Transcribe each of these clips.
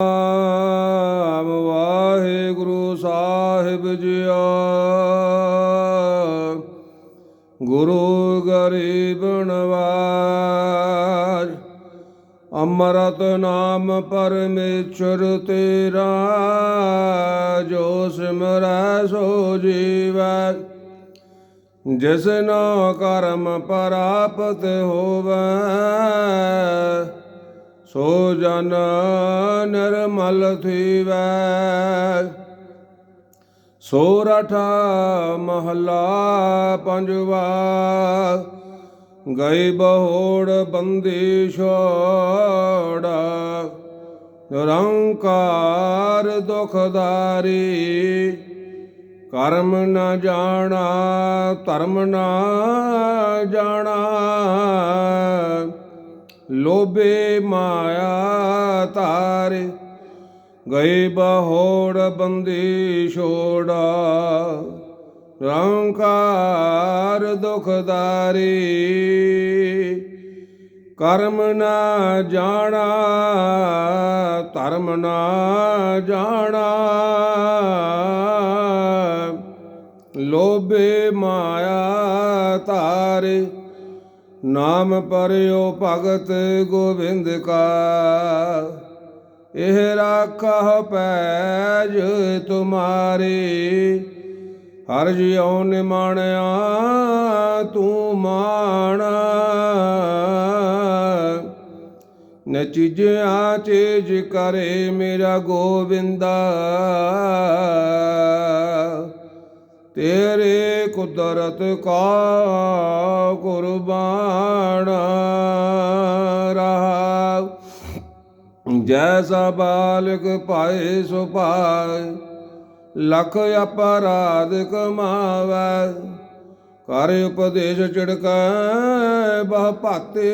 ਨਾਮ ਵਾਹਿਗੁਰੂ ਸਾਹਿਬ ਜੀਓ ਗੁਰੂ ਗਰੀਬ ਨਵਾਜ ਅੰਮ੍ਰਿਤ ਨਾਮ ਪਰਮੇਸ਼ਰ ਤੇਰਾ ਜੋ ਸਿਮਰੈ ਸੋ ਜੀਵੈ ਜਿਸਨੋ ਕਰਮ ਪ੍ਰਾਪਤ ਹੋਵੈ ਸੋ ਜਨ ਨਿਰਮਲ ਥੀਵੈ। ਸੋਰਠ ਮਹਲਾ ਪੰਜਵਾ। ਗਈ ਬਹੋੜ ਬੰਦੀ ਛੋੜਾ। ਨਿਰੰਕਾਰ ਦੁਖਦਾਰੀ। ਕਰਮ ਨਾ ਜਾਣਾ, ਧਰਮ ਨਾ ਜਾਣਾ। ਲੋਭੇ ਮਾਇਆ ਤਾਰੇ ਗਏ ਬਹੋੜ ਬੰਦੀ ਛੋੜਾ। ਰੰਕਾਰ ਦੁਖਦਾਰੀ ਕਰਮ ਨਾ ਜਾਣਾ, ਧਰਮ ਨਾ ਜਾਣਾ। ਲੋਭੇ ਮਾਇਆ ਤਾਰੇ ਨਾਮ ਪਰਿਓ ਭਗਤ ਗੋਬਿੰਦ ਕਾ। ਇਹ ਰਾਖਾ ਪੈਜ ਤੁਮਾਰੇ। ਹਰ ਜਿਉ ਨਿਮਾਣਿਆ ਤੂੰ ਮਾਣ। ਨ ਚੀਜਿਆ ਚੀਜ ਕਰੇ ਮੇਰਾ ਗੋਬਿੰਦਾ। ਤੇਰੇ ਕੁਦਰਤ ਕਾ ਕੁਰਬਾਨ ਰਹਾ। ਜੈਸਾ ਬਾਲਕ ਪਾਏ ਸੋ ਪਾਏ ਲਖ ਅਪਰਾਧ ਕਮਾਵੈ ਕਰ ਉਪਦੇਸ਼ ਚਿੜਕੈ ਬਹੁ ਭਾਤੇ।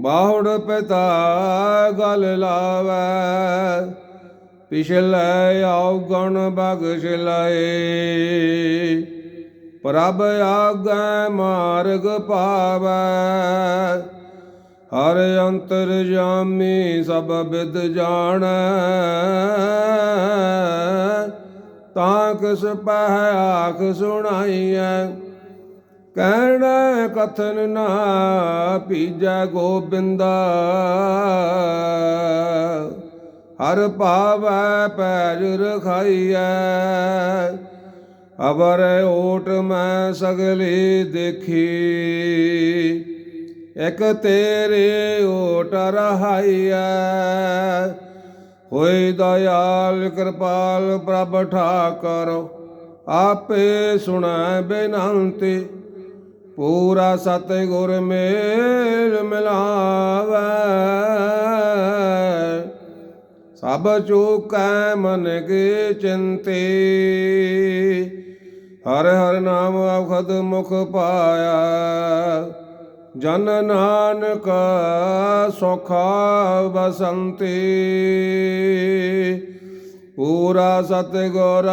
ਬਾਹੁੜ ਪਿਤਾ ਗਲ ਲਾਵੈ। ਪਿਛਲੇ ਆਉ ਗਣ ਬਖਸ਼ ਲਏ। ਪ੍ਰਭ ਆਗੈ ਮਾਰਗ ਪਾਵੈ ਹਰ ਅੰਤਰ ਜਾਮੀ ਸਭ ਬਿਦ ਜਾਣੈ। ਤਾਂ ਕਿਸ ਪਹਿ ਆਖ ਸੁਣਾਈਐ, ਕਹਿਣਾ ਕਥਨ ਨਾ ਪੀਜੈ ਗੋਬਿੰਦਾ। ਹਰ ਭਾਵੈ ਪੈਜ ਰਖਾਈਐ। ਅਬਰ ਓਟ ਮੈਂ ਸਗਲੀ ਦੇਖੀ। ਇਕ ਤੇਰੇ ਓਟ ਰਹਾਈਐ। ਹੋਇ ਦਇਆਲ, ਕਿਰਪਾਲ ਪ੍ਰਭ ਠਾਕਰ, ਆਪੇ ਸੁਣੈ ਬੇਨੰਤੀ। ਪੂਰਾ ਸਤਿਗੁਰ ਮੇਲ ਮਿਲਾਵੈ। ਸਭ ਚੂਕੈ ਮਨ ਕੀ ਚਿੰਤੇ। ਹਰ ਹਰ ਨਾਮ ਅਵਖਦ ਮੁਖ ਪਾਇਆ। ਜਨ ਨਾਨਕ ਸੁਖਾ ਬਸੰਤੀ। ਪੂਰਾ ਸਤਿਗੁਰ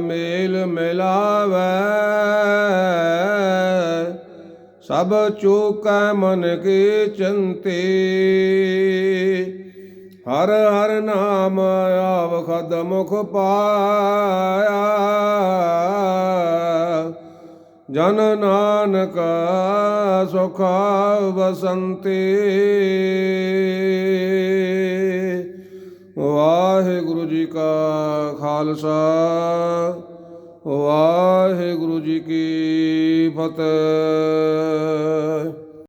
ਮੇਲ ਮਿਲਾਵੈ। ਸਭ ਚੂਕੈ ਮਨ ਕੀ ਚਿੰਤੇ। ਹਰ ਹਰ ਨਾਮ ਆਵਖਦ ਮੁਖ ਪਾਇਆ। ਜਨ ਨਾਨਕ ਸੁਖਾ ਬਸੰਤੀ। ਵਾਹਿਗੁਰੂ ਜੀ ਕਾ ਖਾਲਸਾ, ਵਾਹਿਗੁਰੂ ਜੀ ਕੀ ਫਤਿਹ।